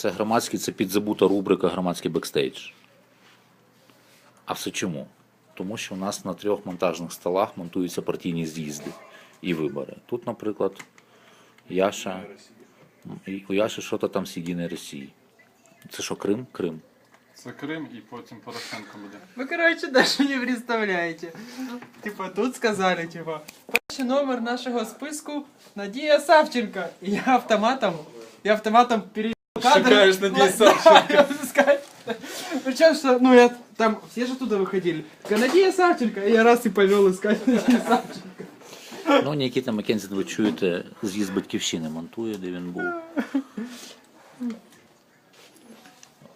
Це громадський, це підзабута рубрика громадський бекстейдж. А все чому? Тому що у нас на трьох монтажних столах монтуються партійні з'їзди і вибори. Тут, наприклад, Яша. У Яші що-то там з Єдиної Росії. Це що, Крим? Крим. Це Крим і потім Порошенко буде. Вы, короче, даже не представляете. Типа, тут сказали, типа, перший номер нашего списку Надія Савченко. И я автоматом, я автоматом перейду Савченко. я буду сказать. Причем, что, ну, я там, все же туда выходили. Такая, Надія Савченко. И я раз и повел искать Надію Савченко. Ну, Нікіта Маккензін, ви чуєте, з'їзд батьківщини монтує, де він був.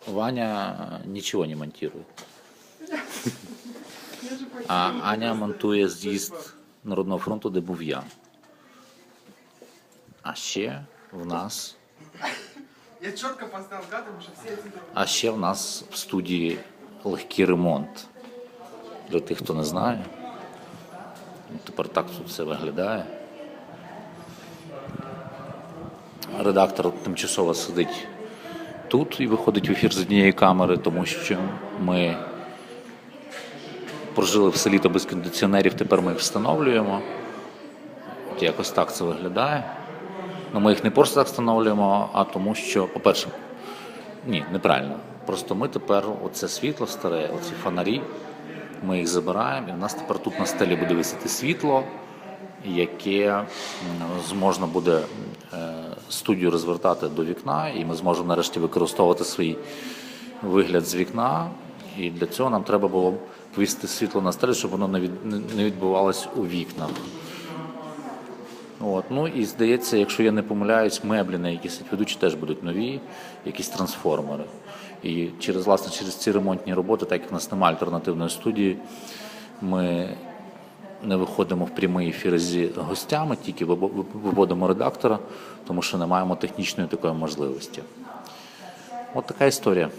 Ваня нічого не монтує. А Аня монтує з'їзд Народного фронту, де був я. А ще в нас, Я четко поставил кадр, потому что все эти а ще в нас в студії легкий ремонт. Для тих, хто не знає. Ну, Тепер так тут все виглядає. Редактор тимчасово сидить тут і виходить в ефір з однієї камери, тому що ми прожили все літо без кондиціонерів, тепер ми їх встановлюємо. От якось так це виглядає. Ну, ми їх не просто так встановлюємо, а тому що, по-перше, ні, неправильно. Просто ми тепер оце світло старе, оці фонарі, ми їх забираємо, і в нас тепер тут на стелі буде висіти світло, яке м, зможна буде е, студію розвертати до вікна, і ми зможемо нарешті використовувати свій вигляд з вікна. І для цього нам треба було повісити світло на стелі, щоб воно не відбувалось у вікнах. От. Ну і здається, якщо я не помиляюсь, меблі, на які сидять ведучі, теж будуть нові, якісь трансформери. І через власне через ці ремонтні роботи, так як в нас немає альтернативної студії, ми не виходимо в прямий ефір зі гостями, тільки виводимо редактора, тому що не маємо технічної такої можливості. От така історія.